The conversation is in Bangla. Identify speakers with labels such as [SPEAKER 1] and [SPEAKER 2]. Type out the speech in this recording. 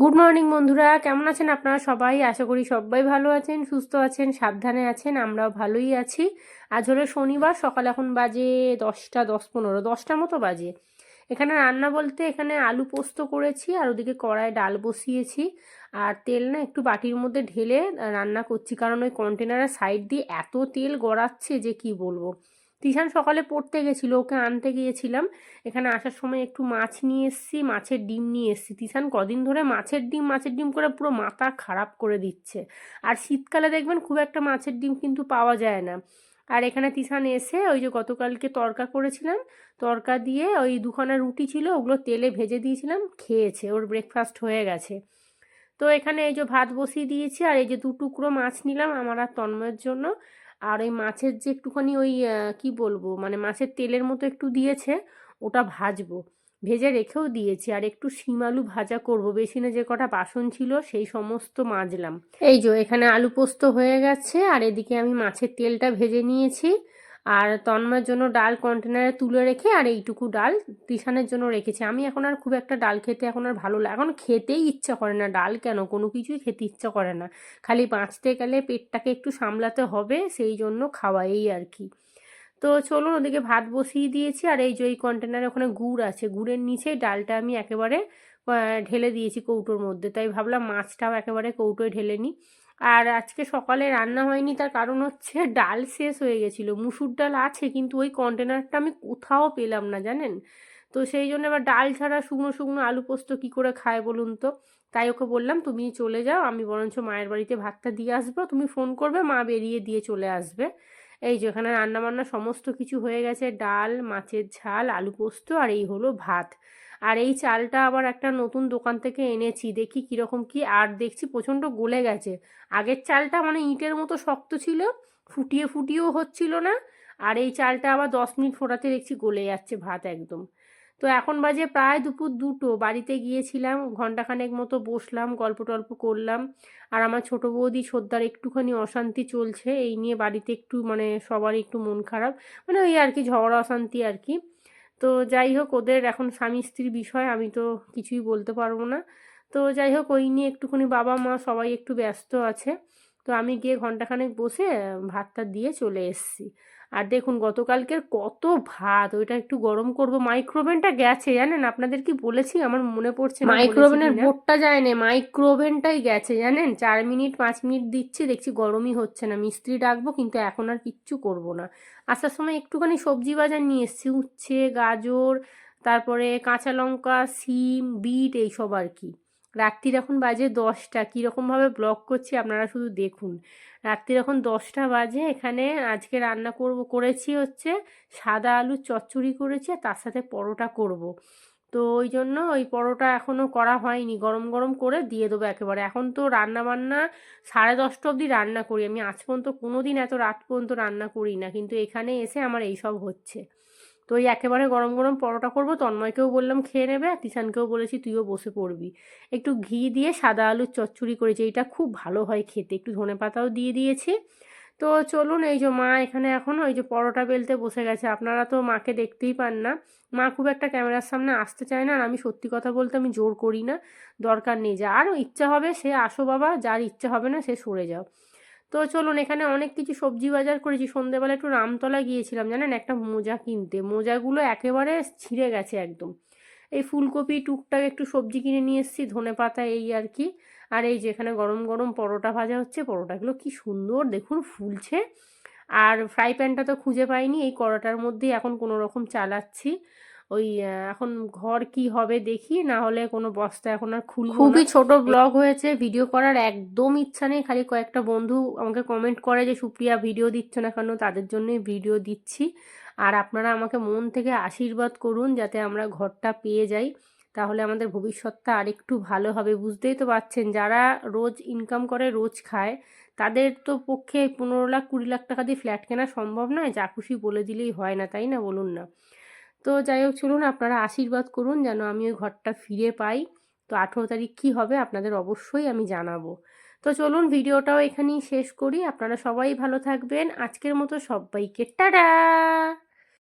[SPEAKER 1] গুড মর্নিং বন্ধুরা। কেমন আছেন আপনারা সবাই? আশা করি সবাই ভালো আছেন, সুস্থ আছেন, সাবধানে আছেন, আমরাও ভালোই আছি। আজ হলো শনিবার, সকাল এখন বাজে দশটা, দশ পনেরো, দশটা মতো বাজে। এখানে রান্না বলতে এখানে আলু পোস্ত করেছি, আর ওদিকে কড়ায় ডাল বসিয়েছি। আর তেল না একটু বাটির মধ্যে ঢেলে রান্না করছি, কারণ ওই কন্টেনারের সাইড দিয়ে এত তেল গড়াচ্ছে যে কি বলব? তিশান সকালে পড়তে গেছিল, ওকে আনতে গিয়েছিলাম। এখানে আসার সময় একটু মাছ নিয়ে এসেছি, মাছের ডিম নিয়ে এসেছি। তিশান কদিন ধরে মাছের ডিম মাছের ডিম করে পুরো মাথা খারাপ করে দিচ্ছে। আর শীতকালে দেখবেন খুব একটা মাছের ডিম কিন্তু পাওয়া যায় না। আর এখানে তিশান এসে ওই যে গতকালকে তরকা করেছিলাম, তরকা দিয়ে ওই দুখানা রুটি ছিল, ওগুলো তেলে ভেজে দিয়েছিলাম, খেয়েছে, ওর ব্রেকফাস্ট হয়ে গেছে। তো এখানে এই যে ভাত বসিয়ে দিয়েছি, আর এই যে দু টুকরো মাছ নিলাম আমার আর তন্ময়ের জন্য। আর ওই মাছের যে একটুখানি ওই কি বলব? মানে মাছের তেলের মতো একটু দিয়েছে, ওটা ভাজবো। ভেজে রেখেও দিয়েছি। আর একটু শিম আলু ভাজা করব। না যে কটা বাসন ছিল, সেই সমস্ত মাজলাম। এই যে এখানে আলু পোস্ত হয়ে গেছে, আর এদিকে আমি মাছের তেলটা ভেজে নিয়েছি। আর তন্ময়ের জন্য ডাল কন্টেনারে তুলে রেখে আর এইটুকু ডাল তিশানের জন্য রেখেছি। আমি এখন আর খুব একটা ডাল খেতে এখন আর ভালো লাগে এখন খেতেই ইচ্ছা করে না ডাল কেন? কোনো কিছুই খেতে ইচ্ছা করে না। খালি বাঁচতে গেলে পেটটাকে একটু সামলাতে হবে, সেই জন্য খাওয়া এই আর কি। তো চলুন ওদিকে ভাত বসিয়ে দিয়েছি আর এই যে এই কন্টেনারে ওখানে গুড় আছে, গুড়ের নিচে ডালটা আমি একেবারে ঢেলে দিয়েছি কৌটোর মধ্যে। তাই ভাবলাম মাছটাও একেবারে কৌটোয় ঢেলে নিই। আর আজকে সকালে রান্না হয়নি, তার কারণ হচ্ছে ডাল শেষ হয়ে গেছিল। মুসুর ডাল আছে, কিন্তু ওই কন্টেনারটা আমি কোথাও পেলাম না, জানেন? তো সেই জন্য এবার ডাল ছাড়া শুকনো শুকনো আলু পোস্ত কী করে খায় বলুন তো? তাই ওকে বললাম, তুমি চলে যাও, আমি বরঞ্চ মায়ের বাড়িতে ভাতটা দিয়ে আসব, তুমি ফোন করবে, মা বেরিয়ে দিয়ে চলে আসবে। এই যে এখানে রান্নাবান্না সমস্ত কিছু হয়ে গেছে, ডাল, মাছের ঝাল, আলু পোস্ত, আর এই হলো ভাত। আর এই চালটা আবার একটা নতুন দোকান থেকে এনেছি, দেখি কীরকম কি। আর দেখছি প্রচণ্ড গলে গেছে। আগের চালটা মানে ইটের মতো শক্ত ছিল, ফুটিয়ে ফুটিয়েও হচ্ছিল না। আর এই চালটা আবার দশ মিনিট ফোটাতে দেখছি গলে যাচ্ছে ভাত একদম। তো এখন বাজে প্রায় দুপুর দুটো। বাড়িতে গিয়েছিলাম ঘন্টাখানেক মতো বসলাম, গল্প টল্প করলাম। আর আমার ছোটো বৌদি ছোদ্দার একটুখানি অশান্তি চলছে, এই নিয়ে বাড়িতে একটু মানে সবারই একটু মন খারাপ। মানে ওই আর কি, ঝগড়া, অশান্তি আর কি। তো যাই হোক, ওদের এখন স্বামী স্ত্রীর বিষয়, আমি তো কিছুই বলতে পারব না। তো যাই হোক, ওই নিয়ে একটুখানি বাবা মা সবাই একটু ব্যস্ত আছে। তো আমি গিয়ে ঘন্টাখানেক বসে ভাতটা দিয়ে চলে এসেছি। আর দেখুন গতকালকের কত ভাত! ওইটা একটু গরম করব। মাইক্রোওভেনটা গেছে জানেন? আপনাদের কি বলেছি? আমার মনে পড়ছে মাইক্রোওভেনের বোর্ডটা যায় না মাইক্রোওভেনটাই গেছে জানেন? চার মিনিট পাঁচ মিনিট দিচ্ছি দেখছি গরমই হচ্ছে না। মিস্ত্রি ডাকবো কিন্তু এখন আর কিচ্ছু করব না। আসার সময় একটুখানি সবজি বাজার নিয়ে এসছি উচ্ছে গাজর তারপরে কাঁচা লঙ্কা সিম বিট এইসব আর কি। রাত্রির এখন বাজে দশটা। কীরকমভাবে ব্লগ করছি আপনারা শুধু দেখুন। রাত্রির এখন দশটা বাজে, এখানে আজকে রান্না করব, করেছি হচ্ছে সাদা আলুর চচ্চড়ি করেছি আর তার সাথে পরোটা করব। তো ওই জন্য ওই পরোটা এখনও করা হয়নি, গরম গরম করে দিয়ে দেবো একেবারে। এখন তো রান্না বান্না সাড়ে দশটা অবধি রান্না করি। আমি আজ পর্যন্ত কোনো দিন এত রাত পর্যন্ত রান্না করি না, কিন্তু এখানে এসে আমার এইসব হচ্ছে। তো ওই একেবারে গরম গরম পরোটা করব। তন্ময়কেও বললাম, খেয়ে নেবে? আর তিশানকেও বলেছি, তুইও বসে পড়বি। একটু ঘি দিয়ে সাদা আলুর চচ্চড়ি করেছি এইটা খুব ভালো হয় খেতে। একটু ধনে পাতাও দিয়ে দিয়েছি। তো চলুন, এই যে মা এখানে এখন, ওই যে পরোটা বেলতে বসে গেছে। আপনারা তো মাকে দেখতেই পান না। মা খুব একটা ক্যামেরার সামনে আসতে চায় না, আর আমি সত্যি কথা বলতে আমি জোর করি না। দরকার নেই, যা। আরও ইচ্ছা হবে সে আসো বাবা, যার ইচ্ছা হবে না সে সরে যাও। তো চলুন এখানে অনেক কিছু সবজি বাজার করেছি। সন্ধেবেলা একটু রামতলা গিয়েছিলাম, জানেন? একটা মোজা কিনতে। মোজাগুলো একেবারে ছিঁড়ে গেছে একদম। এই ফুলকপি, টুকটাক একটু সবজি কিনে নিয়ে এসেছি, ধনে পাতা এই আর কি। আর এই যে এখানে গরম গরম পরোটা ভাজা হচ্ছে, পরোটাগুলো কি সুন্দর, দেখুন ফুলছে। আর ফ্রাই প্যানটা তো খুঁজে পাইনি, এই কড়াটার মধ্যেই এখন কোনো রকম চালাচ্ছি। ওই এখন ঘর কি হবে দেখি না হলে কোনো বস্তা এখন আর খুল খুবই ছোট ব্লগ হয়েছে ভিডিও করার একদম ইচ্ছা নেই খালি কয়েকটা বন্ধু আমাকে কমেন্ট করে যে সুপ্রিয়া ভিডিও দিচ্ছ না কেন? তাদের জন্যই ভিডিও দিচ্ছি। আর আপনারা আমাকে মন থেকে আশীর্বাদ করুন যাতে আমরা ঘরটা পেয়ে যাই। তাহলে আমাদের ভবিষ্যৎটা আরেকটু ভালো হবে বুঝতেই তো পারছেন। যারা রোজ ইনকাম করে রোজ খায় তাদের তো পক্ষে পনেরো লাখ কুড়ি লাখ টাকা দিয়ে ফ্ল্যাট কেনা সম্ভব নয় যা খুশি বলে দিলেই হয় না তাই না? বলুন না। তো যাই হোক, চলুন আপনারা আশীর্বাদ করুন যেন আমি ওই ঘরটা ফিরে পাই। তো আঠেরো তারিখ কী হবে আপনাদের অবশ্যই আমি জানাব। তো চলুন ভিডিওটাও এখানেই শেষ করি। আপনারা সবাই ভালো থাকবেন। আজকের মতো সবাইকে টাটা!